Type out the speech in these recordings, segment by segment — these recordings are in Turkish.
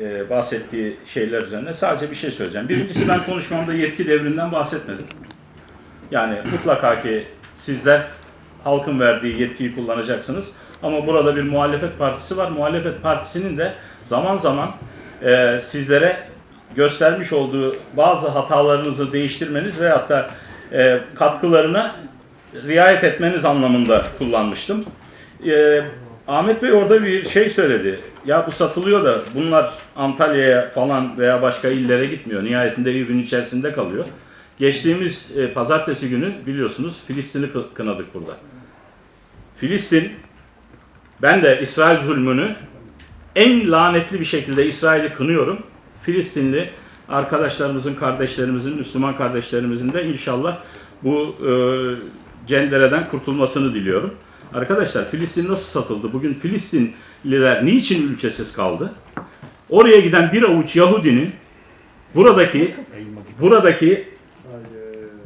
e, bahsettiği şeyler üzerine sadece bir şey söyleyeceğim. Birincisi ben konuşmamda yetki devrinden bahsetmedim. Yani mutlaka ki sizler halkın verdiği yetkiyi kullanacaksınız. Ama burada bir muhalefet partisi var. Muhalefet partisinin de zaman zaman e, sizlere göstermiş olduğu bazı hatalarınızı değiştirmeniz veyahut da e, katkılarına riayet etmeniz anlamında kullanmıştım. E, Ahmet Bey orada bir şey söyledi. Ya bu satılıyor da bunlar Antalya'ya falan veya başka illere gitmiyor. Nihayetinde ürün içerisinde kalıyor. Geçtiğimiz e, pazartesi günü biliyorsunuz Filistin'i kı- kınadık burada. Filistin, ben de İsrail zulmünü en lanetli bir şekilde İsrail'i kınıyorum. Filistinli arkadaşlarımızın, kardeşlerimizin, Müslüman kardeşlerimizin de inşallah bu e, cendereden kurtulmasını diliyorum. Arkadaşlar Filistin nasıl satıldı? Bugün Filistinliler niçin ülkesiz kaldı? Oraya giden bir avuç Yahudinin buradaki buradaki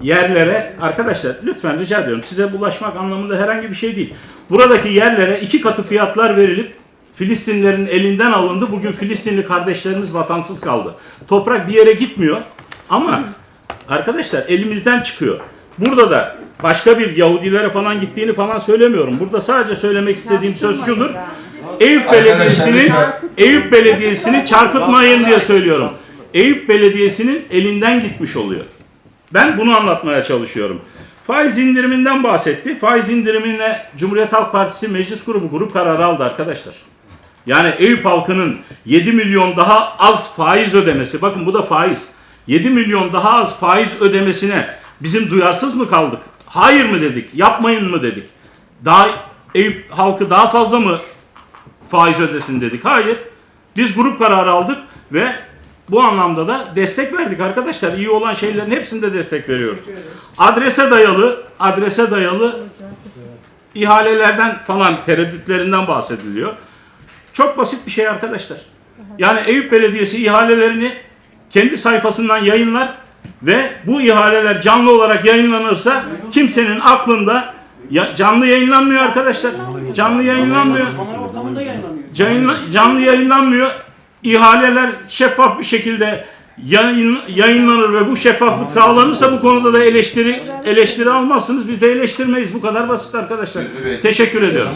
yerlere arkadaşlar lütfen rica ediyorum size bulaşmak anlamında herhangi bir şey değil. Buradaki yerlere iki katı fiyatlar verilip Filistinlerin elinden alındı. Bugün Filistinli kardeşlerimiz vatansız kaldı. Toprak bir yere gitmiyor ama arkadaşlar elimizden çıkıyor. Burada da başka bir Yahudilere falan gittiğini falan söylemiyorum. Burada sadece söylemek istediğim söz şudur. Eyüp Belediyesi'nin Eyüp Belediyesi'ni çarpıtmayın diye söylüyorum. Eyüp Belediyesi'nin elinden gitmiş oluyor. Ben bunu anlatmaya çalışıyorum. Faiz indiriminden bahsetti. Faiz indirimine Cumhuriyet Halk Partisi Meclis Grubu grup kararı aldı arkadaşlar. Yani Eyüp halkının 7 milyon daha az faiz ödemesi, bakın bu da faiz. 7 milyon daha az faiz ödemesine bizim duyarsız mı kaldık? Hayır mı dedik? Yapmayın mı dedik? Daha Eyüp halkı daha fazla mı faiz ödesin dedik? Hayır. Biz grup kararı aldık ve bu anlamda da destek verdik arkadaşlar. İyi olan şeylerin hepsinde destek veriyoruz. Adrese dayalı, adrese dayalı ihalelerden falan tereddütlerinden bahsediliyor. Çok basit bir şey arkadaşlar. Yani Eyüp Belediyesi ihalelerini kendi sayfasından yayınlar ve bu ihaleler canlı olarak yayınlanırsa kimsenin aklında ya, canlı yayınlanmıyor arkadaşlar. Canlı yayınlanmıyor. Canlı, canlı yayınlanmıyor. İhaleler şeffaf bir şekilde yayın, yayınlanır ve bu şeffaflık sağlanırsa bu konuda da eleştiri eleştiri almazsınız. Biz de eleştirmeyiz. Bu kadar basit arkadaşlar. Teşekkür ediyorum.